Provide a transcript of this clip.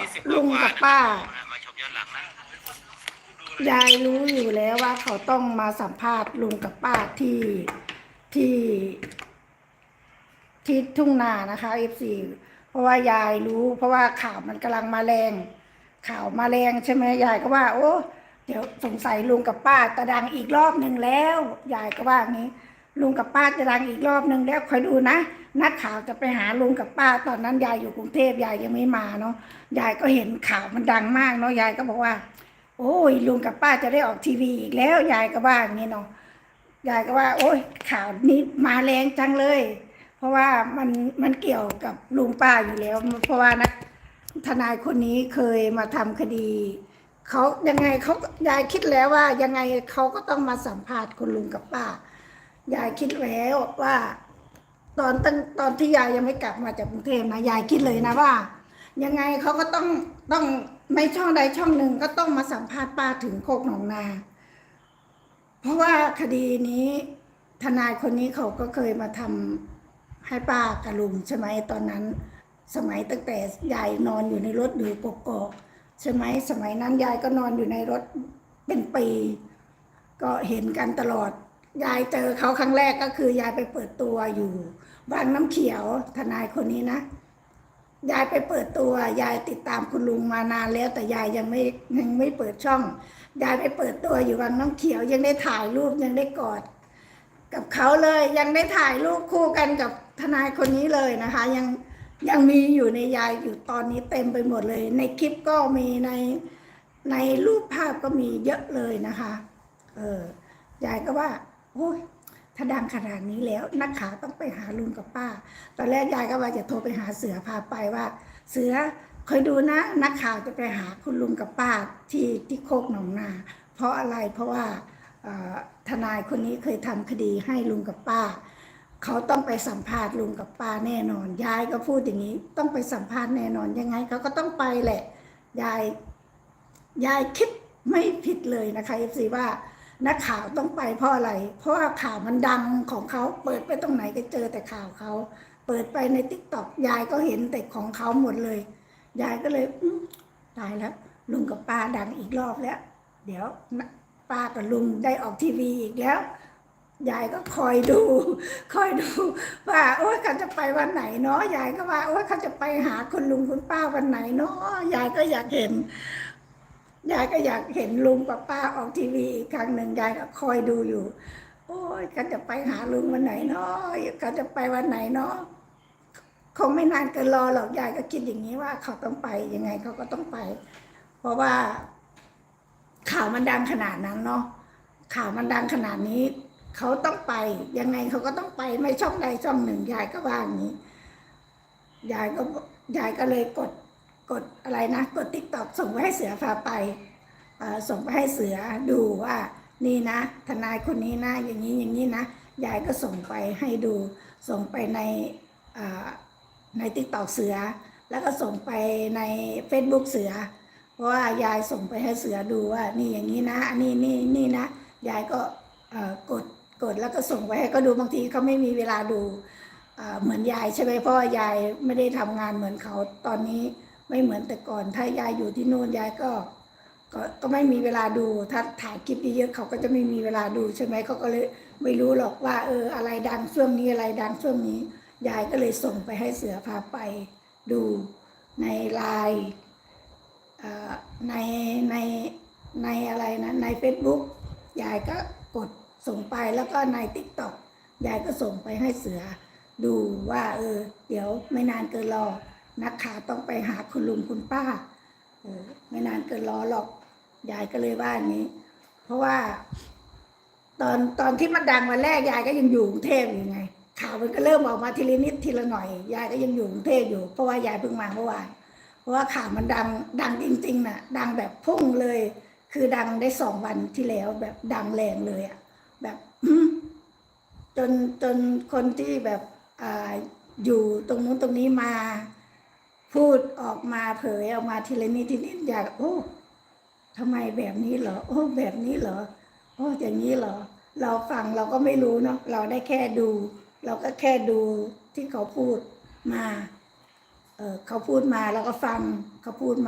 ที่สิบลุงกับป้ามาชมย้อนหลังนะยายรู้อยู่แล้วว่าเขาต้องมาสัมภาษณ์ลุงกับป้าที่ที่ที่ทุ่งนานะคะเอฟซีเพราะว่ายายรู้ เพราะว่าข่าวมันกำลังมาแรง ข่าวมาแรงใช่ไหมยายก็ว่า โอ้เดี๋ยวสงสัยลุงกับป้าจะดังอีกรอบหนึ่งแล้วยายก็ว่างี้ ลุงกับป้าจะดังอีกรอบหนึ่งแล้วคอยดูนะ นักข่าวจะไปหาลุงกับป้า ตอนนั้นยายอยู่กรุงเทพยายยังไม่มาเนาะยายก็เห็นข่าวมันดังมากเนาะยายก็บอกว่า โอ้ยลุงกับป้าจะได้ออกทีวีอีกแล้วยายก็ว่าอย่างนี้เนาะยายก็ว่า โอ้ยข่าวนี้มาแรงจังเลย เพราะว่ามันมันเกี่ยวกับลุงป้าอยู่แล้ว เพราะว่านะทนายคนนี้เคยมาทำคดีเขายังไงเขายายคิดแล้วว่ายังไงเขาก็ต้องมาสัมภาษณ์คุณลุงกับป้า ยายคิดแล้วว่า ตอนตั้งตอนที่ยายยังไม่กลับมาจากกรุงเทพนะยายคิดเลยนะว่า ยังไงเขาก็ต้องต้องไม่ช่องใดช่องหนึ่งก็ต้องมาสัมภาษณ์ป้าถึงโคกหนองนา เพราะว่าคดีนี้ทนายคนนี้เขาก็เคยมาทำให้ป้ากับลุงใช่ไหมตอนนั้น สมัยตั้งแต่ยายนอนอยู่ในรถอยู่กกอกใช่ไหมสมัยนั้นยายก็นอนอยู่ในรถเป็นปี ก็เห็นกันตลอด ยายเจอเขาครั้งแรกก็คือยายไปเปิดตัวอยู่บางน้ำเขียวทนายคนนี้นะยายไปเปิดตัวยายติดตามคุณลุงมานานแล้วแต่ยายยังไม่ยังไม่เปิดช่องยายไปเปิดตัวอยู่บางน้ำเขียวยังได้ถ่ายรูปยังได้กอด กับเขาเลยยังได้ถ่ายรูปคู่กันกับทนายคนนี้เลยนะคะ ยังยังมีอยู่ในยายอยู่ตอนนี้เต็มไปหมดเลย ในคลิปก็มีในในรูปภาพก็มีเยอะเลยนะคะ เออยายก็ว่า โอ้ยถ้าดังขนาดนี้แล้วนักข่าวต้องไปหาลุงกับป้า ตอนแรกยายก็ว่าจะโทรไปหาเสือพาไปว่า เสือคอยดูนะนักข่าวจะไปหาคุณลุงกับป้าที่ที่โคกหนองนา เพราะอะไรเพราะว่าทนายคนนี้เคยทำคดีให้ลุงกับป้า เขาต้องไปสัมภาษณ์ลุงกับป้าแน่นอนยายก็พูดอย่างนี้ ต้องไปสัมภาษณ์แน่นอนยังไงเขาก็ต้องไปแหละยายยายคิดไม่ผิดเลยนะคะเอฟซีว่า นักข่าวต้องไปเพราะอะไร เพราะว่าข่าวมันดังของเขาเปิดไปตรงไหนก็เจอแต่ข่าวเขาเปิดไปในทิกตอกยายก็เห็นแต่ของเขาหมดเลย ยายก็เลยตายแล้ว ลุงกับป้าดังอีกรอบแล้ว เดี๋ยวป้ากับลุงได้ออกทีวีอีกแล้วยายก็คอยดู คอยดู ว่าโอ้ยเขาจะไปวันไหนเนาะยายก็ว่าโอ้ยเขาจะไปหาคุณลุงคุณป้าวันไหนเนาะยายก็อยากเห็น ยายก็อยากเห็นลุงกับป้าออกทีวีอีกครั้งหนึ่งยายก็คอยดูอยู่ โอ้ยเขาจะไปหาลุงวันไหนเนาะเขาจะไปวันไหนเนาะคงไม่นานเกินรอหรอกยายก็คิดอย่างนี้ว่าเขาต้องไปยังไงเขาก็ต้องไป เพราะว่า ข่าวมันดังขนาดนั้นเนาะข่าวมันดังขนาดนี้ เขาต้องไป ยังไงเขาก็ต้องไปไม่ช่องใดช่องหนึ่งยายก็ว่าอย่างนี้ยายก็ยายก็เลยกด กดอะไรนะ กดติ๊กต็อกส่งไปให้เสือพาไปส่งไปให้เสือดูว่านี่นะ ทนายคนนี้นะอย่างนี้อย่างนี้นะยายก็ส่งไปให้ดู ส่งไปในในติ๊กต็อกเสือ แล้วก็ส่งไปใน Facebook เสือ เพราะว่ายายส่งไปให้เสือดูว่า นี่อย่างนี้นะอันนี้นี่นี่นะยายก็กดกดแล้วก็ส่งไปให้เขาดูบางทีเขาไม่มีเวลาดูเหมือนยายใช่ไหมเพราะว่ายายไม่ได้ทำงานเหมือนเขาตอนนี้ ไม่เหมือนแต่ก่อน ถ้ายายอยู่ที่นู่นยายก็ก็ก็ไม่มีเวลาดู ถ้าถ่ายคลิปเยอะๆเขาก็จะไม่มีเวลาดูใช่ไหมเขาก็เลยไม่รู้หรอกว่า เออ อะไรดังช่วงนี้อะไรดังช่วงนี้ ยายก็เลยส่งไปให้เสือพาไปดูในไลน์เอ่อในในในอะไรนะใน Facebook ยายก็กดส่งไปแล้วก็ใน t ิ k t o k ยายก็ส่งไปให้เสือดูว่า เออ เดี๋ยวไม่นานเกินรอ นักข่าวต้องไปหาคุณลุงคุณป้าเออไม่นานเกินรอหรอกยายก็เลยว่าอย่างนี้ เพราะว่า ตอนตอนที่มันดังวันแรกยายก็ยังอยู่กรุงเทพอยู่ไง ข่าวมันก็เริ่มออกมาทีละนิดทีละหน่อยยายก็ยังอยู่กรุงเทพอยู่ เพราะว่ายายเพิ่งมาเมื่อวานเพราะว่าข่าวมันดังดังจริงๆน่ะ ดังแบบพุ่งเลย คือดังได้สองวันที่แล้ว แบบดังแรงเลยอะแบบจนจนคนที่แบบออยู่ตรงนู้นตรงนี้มา พูดออกมาเผยออกมาทีละนิดทีนิดอยากโอ้ทำไมแบบนี้เหรอ โอ้แบบนี้เหรอ โอ้อย่างนี้เหรอ เราฟังเราก็ไม่รู้เนาะเราได้แค่ดู เราก็แค่ดูที่เขาพูดมา เออเขาพูดมาเราก็ฟังเขาพูดมา